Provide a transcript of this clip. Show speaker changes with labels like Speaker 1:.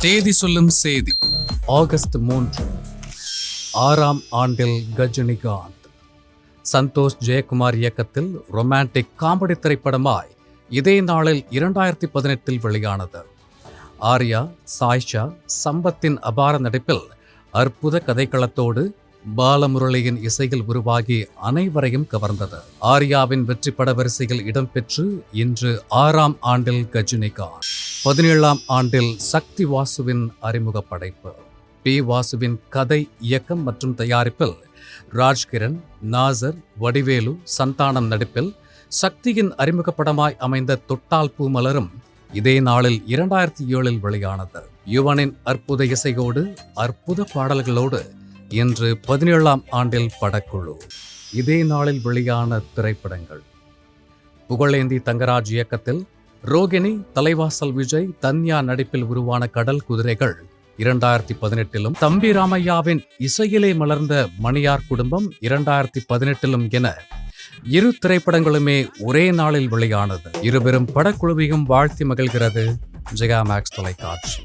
Speaker 1: தேதி சொல்லும் செய்தி.
Speaker 2: ஆகஸ்ட் மூன்று ஆறாம் ஆண்டில் கஜினிகாந்த். சந்தோஷ் ஜெயக்குமார் இயக்கத்தில் ரொமான்டிக் காமெடி திரைப்படமாய் இதே நாளில் இரண்டாயிரத்தி பதினெட்டில் வெளியானது. ஆர்யா சாய்ஷா சம்பத்தின் அபார நடிப்பில் அற்புத கதைக்களத்தோடு பாலமுரளியின் இசையில் உருவாகி அனைவரையும் கவர்ந்தது. ஆர்யாவின் வெற்றி பட வரிசையில் இடம்பெற்று இன்று ஆறாம் ஆண்டில் கஜினிகாந்த். பதினேழாம் ஆண்டில் சக்தி வாசுவின் அறிமுக படைப்பு. பி. வாசுவின் கதை இயக்கம் மற்றும் தயாரிப்பில் ராஜ்கிரண் நாசர் வடிவேலு சந்தானம் நடிப்பில் சக்தியின் அறிமுக படமாய் அமைந்த தொட்டால் பூ மலரும் இதே நாளில் இரண்டாயிரத்தி ஏழில் வெளியானது. யுவனின் அற்புத இசையோடு அற்புத பாடல்களோடு இன்று பதினேழாம் ஆண்டில் படக்குழு. இதே நாளில் வெளியான திரைப்படங்கள். புகழேந்தி தங்கராஜ் இயக்கத்தில் ரோகிணி தலைவாசல் விஜய் தன்யா நடிப்பில் உருவான கடல் குதிரைகள். இரண்டாயிரத்தி பதினெட்டிலும் தம்பி ராமையாவின் இசையிலே மலர்ந்த மணியார் குடும்பம் இரண்டாயிரத்தி பதினெட்டிலும் என இரு திரைப்படங்களுமே ஒரே நாளில் வெளியானது. இருபெரும் படக்குழுவையும் வாழ்த்தி மகிழ்கிறது ஜெயா மேக்ஸ் தொலைக்காட்சி.